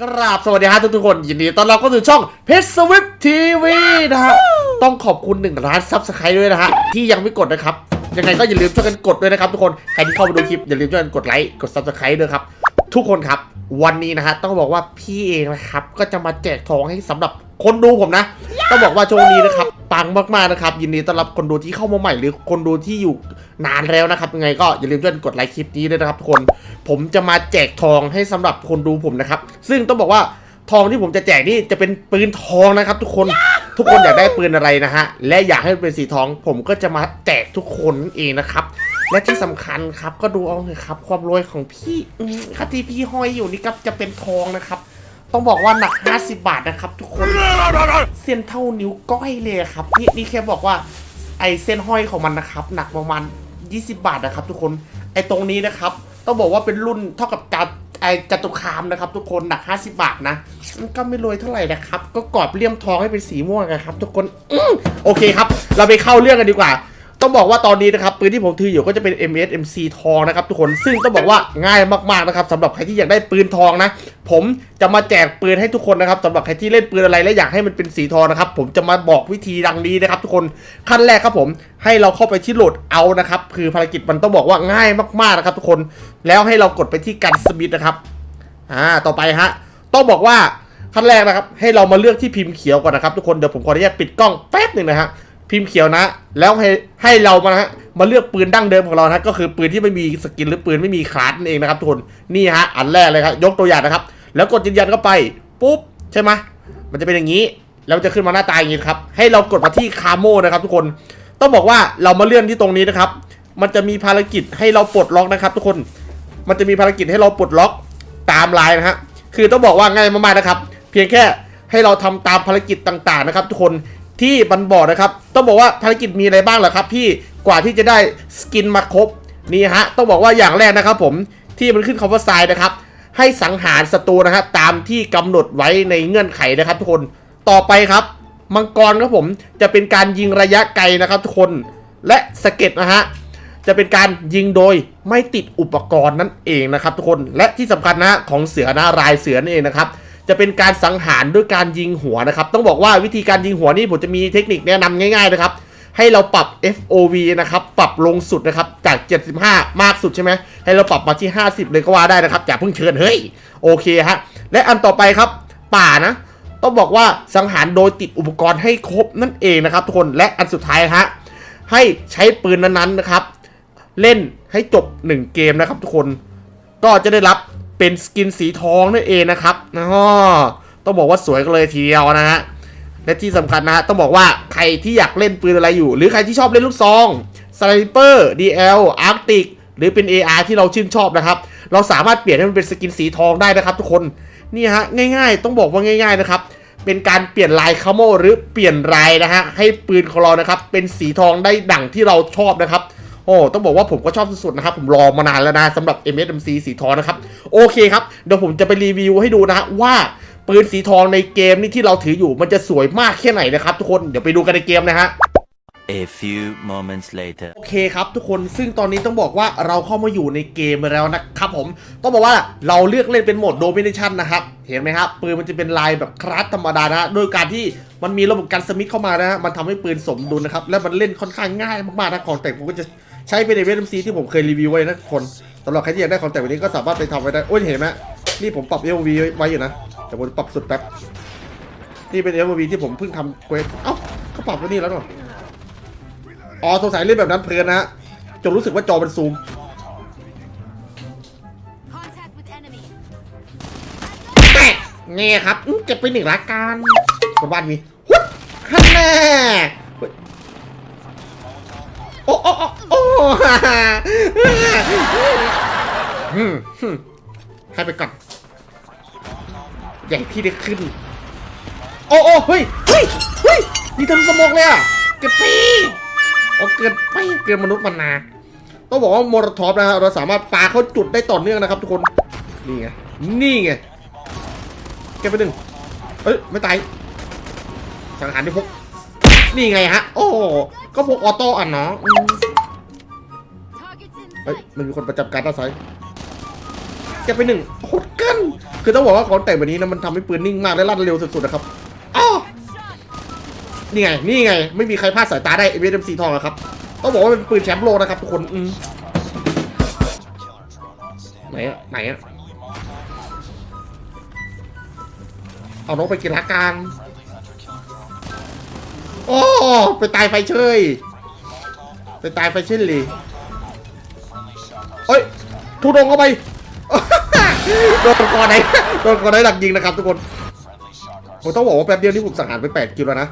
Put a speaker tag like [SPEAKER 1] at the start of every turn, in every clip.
[SPEAKER 1] กราบสวัสดีฮะทุกๆคนยินดีต้อนรับเข้าสู่ช่องเพชรสวิฟทีวีนะฮะต้องขอบคุณหนึ่งล้านซับสไครต์ด้วยนะฮะที่ยังไม่กดนะครับยังไงก็อย่าลืมช่วยกันกดด้วยนะครับทุกคนใครที่เข้ามาดูคลิปอย่าลืมช่วยกันกดไลค์กดซับสไครต์ด้วยครับทุกคนครับ วันนี้นะฮะต้องบอกว่าพี่เองนะครับ ก็จะมาแจกทองให้สำหรับคนดูผมนะ ต้องบอกว่าช่วงนี้นะครับปังมากๆนะครับ ยินดีต้อนรับคนดูที่เข้ามาใหม่หรือคนดูที่อยู่นานแล้วนะครับยังไงก็อย่าลืมช่วยกันกดไลค์คลิปนี้ด้วยนะครับทุกคนผมจะมาแจกทองให้สำหรับคนดูผมนะครับ ซึ่งต้องบอกว่าทองที่ผมจะแจกนี่จะเป็นปืนทองนะครับ ทุกคนทุกคนอยากได้ปืนอะไรนะฮะและอยากให้มันเป็นสีทอง ผมก็จะมาแจกทุกคนนั่นเองนะครับ และที่สำคัญครับก็ดูเอาเลยครับ ความรวยของพี่ครับที่พี่ห้อยอยู่นี่ครับจะเป็นทองนะครับ ต้องบอกว่าหนัก 50 บาทนะครับ ทุกคนเส้นเท่านิ้วก้อยเลยครับนี่นี่แค่บอกว่าไอเส้นห้อยของมันนะครับ หนักประมาณ 20 บาทนะครับ ทุกคนไอตรงนี้นะครับ ต้องบอกว่าเป็นรุ่นเท่ากับจาไอจตุคามนะครับ ทุกคนหนัก 50 บาทนะมันก็ไม่รวยเท่าไหร่นะครับ ก็กรอบเลี่ยมทองให้เป็นสีม่วงนะครับ ทุกคนอโอเคครับ เราไปเข้าเรื่องกันดีกว่า ต้องบอกว่าตอนนี้นะครับปืนที่ผมถืออยู่ก็จะเป็น MS MC ทองนะครับทุกคนซึ่งต้องบอกว่าง่ายมากๆนะครับสำหรับใครที่อยากได้ปืนทองนะ ผมจะมาแจกปืนให้ทุกคนนะครับสำหรับใครที่เล่นปืนอะไรและอยากให้มันเป็นสีทองนะครับผมจะมาบอกวิธีดังนี้นะครับทุกคนขั้นแรกครับผมให้เราเข้าไปที่โหลดเอานะครับคือภารกิจมันต้องบอกว่าง่ายมากๆนะครับทุกคนแล้วให้เรากดไปที่กันสมิธนะครับอ่าต่อไปฮะต้องบอกว่าขั้นแรกนะครับให้เรามาเลือกที่พิมพ์เขียวก่อนนะครับทุกคนเดี๋ยวผมขออนุญาตปิดกล้องแป๊บหนึ่งนะฮะ พิมพ์เขียวนะ แล้วให้ให้เรามานะฮะมาเลือกปืนดั้งเดิมของเรานะก็คือปืนที่ไม่มีสกินหรือปืนไม่มีคลาสนั่นเองนะครับทุกคนนี่ฮะอันแรกเลยครับยกตัวอย่างนะครับ แล้วกดยืนยันเข้าไปปุ๊บใช่ไหมมันจะเป็นอย่างนี้แล้วจะขึ้นมาหน้าตาอย่างนี้ครับให้เรากดมาที่คาโมนะครับ ทุกคนต้องบอกว่าเรามาเลื่อนที่ตรงนี้นะครับ มันจะมีภารกิจให้เราปลดล็อกนะครับ ทุกคน มันจะมีภารกิจให้เราปลดล็อกตามไลน์นะฮะคือต้องบอกว่าง่ายมากๆนะครับ เพียงแค่ให้เราทำตามภารกิจต่างๆนะครับ ทุกคน ที่บันบอกนะครับ ต้องบอกว่าภารกิจมีอะไรบ้างเหรอครับ พี่กว่าที่จะได้สกินมาครบนี่ฮะต้องบอกว่าอย่างแรกนะครับ ผมที่มันขึ้นคำว่าทรายนะครับ ให้สังหารศัตรูนะฮะตามที่กำหนดไว้ในเงื่อนไขนะครับ ทุกคนต่อไปครับมังกรครับผมจะเป็นการยิงระยะไกลนะครับ ทุกคนและสเก็ตนะฮะจะเป็นการยิงโดยไม่ติดอุปกรณ์นั่นเองนะครับ ทุกคนและที่สำคัญนะของเสือนะรายเสือนั่นเองนะครับ จะเป็นการสังหารด้วยการยิงหัวนะครับ ต้องบอกว่าวิธีการยิงหัวนี่ผมจะมีเทคนิคแนะนำง่าย ๆนะครับ ให้เราปรับ FOV นะครับ ปรับลงสุดนะครับ จาก 75 มากสุดใช่ไหม ให้เราปรับมาที่ 50 เลยก็ว่าได้นะครับอย่าเพิ่งเชิญเฮ้ย โอเคฮะ และอันต่อไปครับ ป่านะ ต้องบอกว่าสังหารโดยติดอุปกรณ์ให้ครบนั่นเองนะครับทุกคน และอันสุดท้ายฮะ ให้ใช้ปืนนั้นๆนะครับ เล่นให้จบ 1 เกมนะครับทุกคน ก็จะได้รับ เป็นสกินสีทองนั่นเองนะครับนะฮะต้องบอกว่าสวยกันเลยทีเดียวนะฮะและที่สำคัญนะฮะต้องบอกว่าใครที่อยากเล่นปืนอะไรอยู่ หรือใครที่ชอบเล่นลูกซองสไนเปอร์ DL อาร์ติกหรือเป็น AR ที่เราชื่นชอบนะครับ เราสามารถเปลี่ยนให้มันเป็นสกินสีทองได้นะครับ ทุกคนนี่ฮะง่ายๆ ต้องบอกว่าง่าย ๆนะครับ เป็นการเปลี่ยนลายคาโมหรือเปลี่ยนลายนะฮะให้ปืนของเรานะครับเป็นสีทองได้ดั่งที่เราชอบนะครับ โอ้ต้องบอกว่าผมก็ชอบสุดๆนะครับ ผมรอมานานแล้วนะสำหรับ MSMC สีทองนะครับ โอเคครับ เดี๋ยวผมจะไปรีวิวให้ดูนะฮะว่าปืนสีทองในเกมนี่ที่เราถืออยู่มันจะสวยมากแค่ไหนนะครับทุกคนเดี๋ยวไปดูกันในเกมนะฮะ
[SPEAKER 2] A few moments later.
[SPEAKER 1] โอเคครับทุกคนซึ่งตอนนี้ต้องบอกว่าเราเข้ามาอยู่ในเกมแล้วนะครับผม ต้องบอกว่าเราเลือกเล่นเป็นโหมดโดมิเนชันนะครับ เห็นไหมครับปืนมันจะเป็นลายแบบคลาสธรรมดานะฮะโดยการที่มันมีระบบการสมิธเข้ามานะฮะมันทำให้ปืนสมดุลนะครับ และมันเล่นค่อนข้างง่ายมากๆนะของแต่งผมก็จะ ใช้เป็นในเวทมซีที่ผมเคยรีวิวไว้นะทุกคนสำหรับใครที่อยากได้ของแต่งแบบนี้ก็สามารถไปทำไว้ได้โอ้ยเห็นไหมนี่ผมปรับ LV ไว้อยู่นะแต่ผมปรับสุดแป๊บนี่เป็น LV ที่ผมเพิ่งทำเควสเอ้าเขาปรับไว้นี่แล้วเนาะอ๋อสงสัยเล่นแบบนั้นเพลินนะฮะจนรู้สึกว่าจอมันซูม
[SPEAKER 3] Contact with enemy.
[SPEAKER 1] แตะเงี้ยครับอื้อเก็บไปหนึ่งละกันบนบ้านมีหุดฮันแน่เฮ้ย โอ้โอ้โอ้โอ้ฮ่าฮ่าฮึ่มฮึมให้ไปก่อนอย่าให้พี่ได้ขึ้น โอ้โอ้เฮ้ยเฮ้ยเฮ้ยนี่ทำสมองเลยอะเกิดไปโอ้เกิดไปเกินมนุษย์มันนาต้องบอกว่ามโรทอปนะฮะเราสามารถปาเข้าจุดได้ต่อเนื่องนะครับ ทุกคนนี่ไงนี่ไงเก็บไปหนึ่งเอ้ยไม่ตายสังหารที่พก นี่ไงฮะ โอ้ ก็พวกออโต้อะเนาะเฮ้ยมันมีคนประจำการด้านซ้ายเก็บไปหนึ่งโหดเกันคือต้องบอกว่าของแต่งแบบนี้นะมันทำให้ปืนนิ่งมากและลั่นเร็วสุดๆนะครับอ้าวนี่ไง นี่ไง ไม่มีใครพลาดสายตาได้ m อ m สีทองอะครับ ต้องบอกว่าเป็นปืนแชมป์โลกนะครับทุกคนอืมไหนอะไหนอะเอานกไปกินละกัน โอ้ไปตายไฟเชยไปตายไฟเชยเลยเอ้ยทุดงเข้าไปโดนคอไหนโดนคอไหนหลักยิงนะครับทุกคนผมต้องบอกว่าแป๊บเดียวนี่ผมสังหารไปแปดคิวแล้วนะ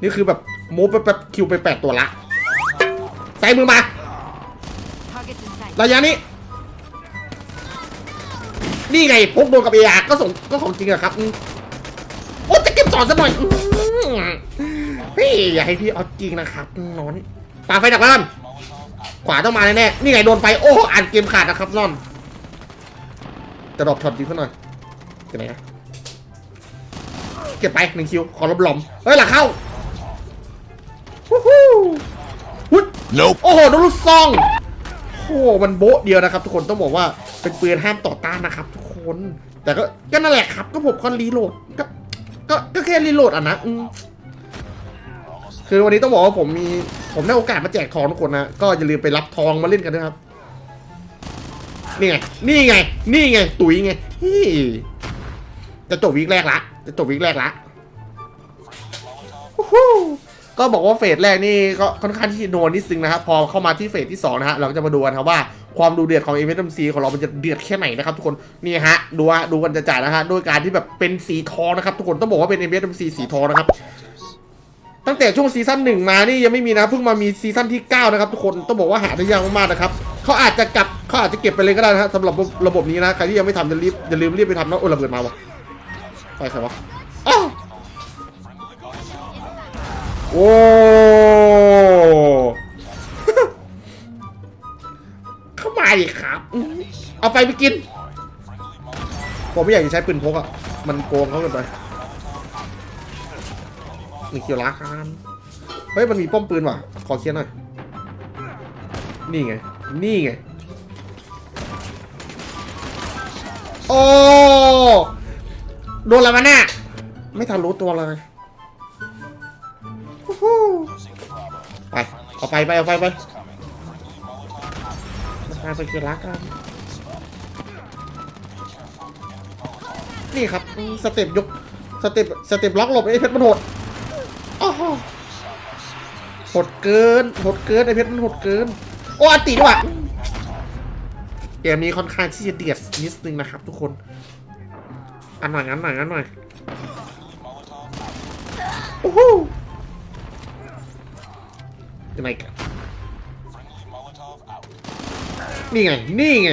[SPEAKER 1] นี่คือแบบมูฟไปแป๊บคิวไปแปดตัวละใส่มือมา
[SPEAKER 3] Targets in sight.
[SPEAKER 1] ระยะนี้ นี่ไงพกโดนกับเออาก็ส่งก็ของจริงอะครับอืมโอ้จะเก็บสอนซะหน่อย อืมพี่อย่าให้พี่เอาจริงนะครับนอนปาไฟดักบ้านขวาต้องมาแน่ๆนี่ไงโดนไฟโอ้อ่านเกมขาดนะครับนอนจะดรอปช็อตยิงเขาหน่อยเก็บไหนนะเก็บไปหนึ่งคิวขอลบหลอมเฮ้ยหลังเข้าวู้ฮู้วุ้ย
[SPEAKER 2] Nope.
[SPEAKER 1] โอ้โหโดนลูกซองโอ้โหมันโบ๊ะเดียวนะครับ ทุกคนต้องบอกว่าเป็นปืนห้ามต่อต้านนะครับ ทุกคน แต่ก็ก็นั่นแหละครับ ก็ผมก็รีโหลดก็ก็ก็แค่รีโหลดอะนะอืม คือวันนี้ต้องบอกว่าผมมีผมได้โอกาสมาแจกทองทุกคนนะก็อย่าลืมไปรับทองมาเล่นกันนะครับ นี่ไง นี่ไง นี่ไง ตุ๋ยไงจะจบวีคแรกละจะจบวีคแรกละก็บอกว่าเฟสแรกนี่ก็ค่อนข้างที่จะโดนนิดนึงนะครับ พอเข้ามาที่เฟสที่2นะฮะเราก็จะมาดูกันครับว่าความดูเดือดของ m อ m c ของเรา มันจะเดือดแค่ไหนนะครับทุกคนนี่ฮะดูฮะดูกันจะจ่านะฮะด้วยการที่แบบเป็นสีทองนะครับ ทุกคนต้องบอกว่าเป็น m อ m c สีทองนะครับ ตั้งแต่ช่วงซีซั่นหนึ่งมานี่ยังไม่มีนะเพิ่งมามีซีซั่นที่ 9 นะครับทุกคนต้องบอกว่าหาได้ยากมากๆนะครับเขาอาจจะกลับเขาอาจจะเก็บไปเลยก็ได้นะฮะสำหรับระบบนี้นะใครที่ยังไม่ทำจะรีบอย่าลืมรีบไปทำนะโอ้ระเบิดมาวะไปใครวะอ้าวโอ้เข้ามาอีกครับ เอาไปไปกิน ผมไม่อยากจะใช้ปืนพกอะ มันโกงเขาเกินไป มีเคียวล้าคานเฮ้ยมันมีป้อมปืนว่ะ ขอเคลียร์หน่อย นี่ไง นี่ไง โอ้โดนอะไรมาน่ะไม่ทันรู้ตัวเลยไปเอาไปไปเอาไปไปมาไปเกินรักกันนี่ครับ สเต็ปยก สเต็ป สเต็ปล็อกหลบไอ้เพชรมันโหด โหดเกินหดเกินไอเพชรมันหดเกิน โอ้อตีด้วยว่ะเกมนี้ค่อนข้างที่จะเดือดนิดนึงนะครับ ทุกคน อันหน่อยอันหน่อยอันหน่อยโอ้โหยังไงกันนี่ไง นี่ไง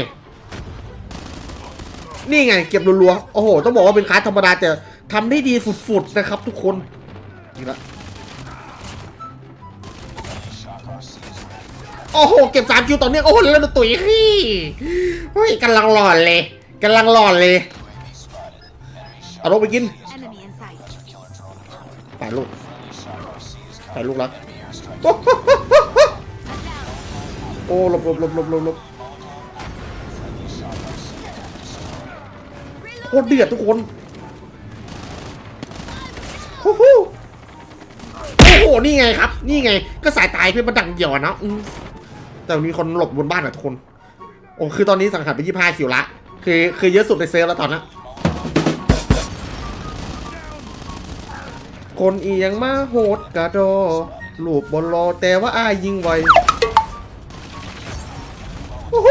[SPEAKER 1] นี่ไง เก็บรัวๆ โอ้โห ต้องบอกว่าเป็นคลาสธรรมดาแต่ทำได้ดีสุดๆ นะครับทุกคน นี่ละ โอ้โห เก็บสามคิวต่อเนื่องโอ้โหแล้วดูตุ๋ยเฮ้ยเฮ้ยกำลังหลอนเลยกำลังหลอนเลยเอาลงไปกิน
[SPEAKER 3] Enemy in sight.
[SPEAKER 1] ถ่ายลูกถ่ายลูกแล้วโอ้หลบหลบหลบหลบหลบหลบโคตรเดือดทุกคนโอ้โหโอ้โหนี่ไงครับ นี่ไงก็สายตายเพื่อนมาดังเหี่ยวอะนะอืม แต่มีคนหลบบนบ้านอะทุกคนโอ้คือตอนนี้สังหารไปยี่ห้าคิวละ คือคือเยอะสุดในเซฟแล้วตอนนี้คนอียังมาโหดกระโดลูบบอลโลแต่ว่าอายยิงไวโอ้โห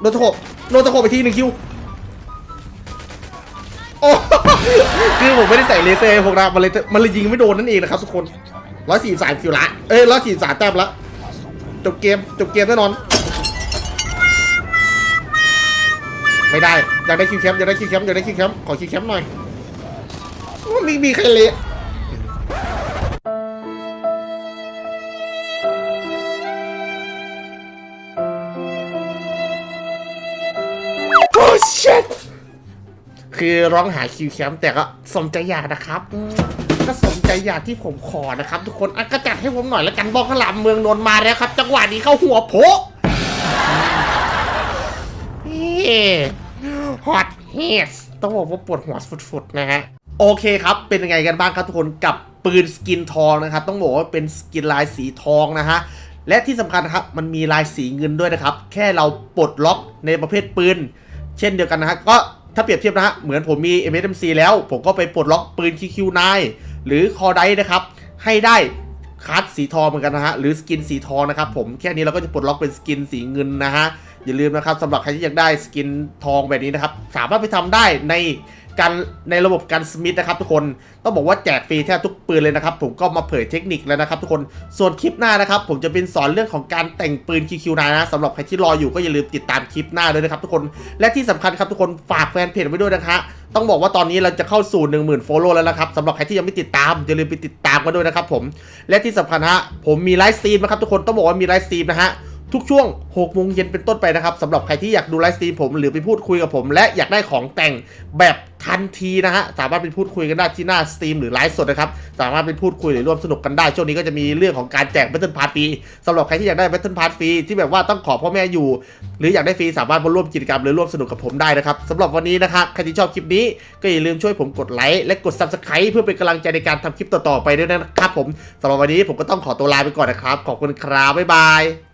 [SPEAKER 1] โดนตะขบโดนตะขบไปทีหนึ่งคิวโอ้คือผมไม่ได้ใส่เลเซอร์พวกนะมันเลยมันเลยยิงไม่โดนนั่นเองนะครับทุกคนร้อยสี่สามคิวละ เอ้ยร้อยสี่สามแต้มละ จบเกมจบเกมแน่นอน ไม่ได้อยากได้คิวแคมป์อยากได้คิวแคมป์อยากได้คิวแคมป์ขอคิวแคมป์หน่อยว่ามีมีใครเละโอ้ shit คือร้องหาคิวแคมป์แต่ก็สมใจอยากนะครับอื ใจอยากที่ผมขอนะครับ ทุกคนอะก็จัดให้ผมหน่อยแล้วกันบอกขลามเมืองนนท์มาแล้วครับ จังหวะนี้เข้าหัวโผนี่ฮอตเฮสต้องบอกว่าปวดหัวฝุดๆนะฮะโอเคครับ เป็นยังไงกันบ้างครับทุกคนกับปืนสกินทองนะครับ ต้องบอกว่าเป็นสกินลายสีทองนะฮะและที่สำคัญครับมันมีลายสีเงินด้วยนะครับ แค่เราปลดล็อกในประเภทปืน เช่นเดียวกันนะฮะก็ถ้าเปรียบเทียบนะฮะเหมือนผมมี MSMC แล้ว ผมก็ไปปลดล็อกปืน QQ9 หรือคอไดนะครับ ให้ได้คัสสีทองเหมือนกันนะฮะ หรือสกินสีทองนะครับผมแค่นี้เราก็จะปลดล็อกเป็นสกินสีเงินนะฮะ อย่าลืมนะครับสำหรับใครที่อยากได้สกินทองแบบนี้นะครับ สามารถไปทำได้ในการในระบบการสมิธนะครับทุกคนต้องบอกว่าแจกฟรีแทบทุกปืนเลยนะครับ ผมก็มาเผยเทคนิคแล้วนะครับทุกคนส่วนคลิปหน้านะครับ ผมจะเป็นสอนเรื่องของการแต่งปืน QQ9 นะสำหรับใครที่รออยู่ก็อย่าลืมติดตามคลิปหน้าด้วยนะครับทุกคนและที่สำคัญครับทุกคนฝากแฟนเพจไว้ด้วยนะคะ ต้องบอกว่าตอนนี้เราจะเข้าสู่ 1 0,000 follow แล้วนะครับสำหรับใครที่ยังไม่ติดตามอย่าลืมไปติดตามกันด้วยนะครับผมและที่สำคัญฮะผมมีไลฟ์สตรีมนะครับทุกคนต้องบอกว่ามีไลฟ์สตรีมนะฮะ ทุกช่วง6โมงเย็นเป็นต้นไปนะครับสำหรับใครที่อยากดูไลฟ์สตรีมผมหรือไปพูดคุยกับผม และอยากได้ของแต่งแบบทันทีนะฮะสามารถไปพูดคุยกันได้ที่หน้าสตรีมหรือไลฟ์สดนะครับสามารถไปพูดคุยหรือร่วมสนุกกันได้ช่วงนี้ก็จะมีเรื่องของการแจก Battle Pass ฟรีสำหรับใครที่อยากได้ Battle Pass ฟรีที่แบบว่าต้องขอพ่อแม่อยู่ หรืออยากได้ฟรีสามารถมาร่วมกิจกรรมหรือร่วมสนุกกับผมได้นะครับสำหรับวันนี้นะครับใครที่ชอบคลิปนี้ก็อย่าลืมช่วยผมกดไลค์และกด Subscribe เพื่อเป็นกำลังใจในการทำคลิปต่อๆไปด้วยนะครับผมสำหรับวันนี้ผมก็ต้องขอตัวลาไปก่อนนะครับขอบคุณครับบ๊ายบาย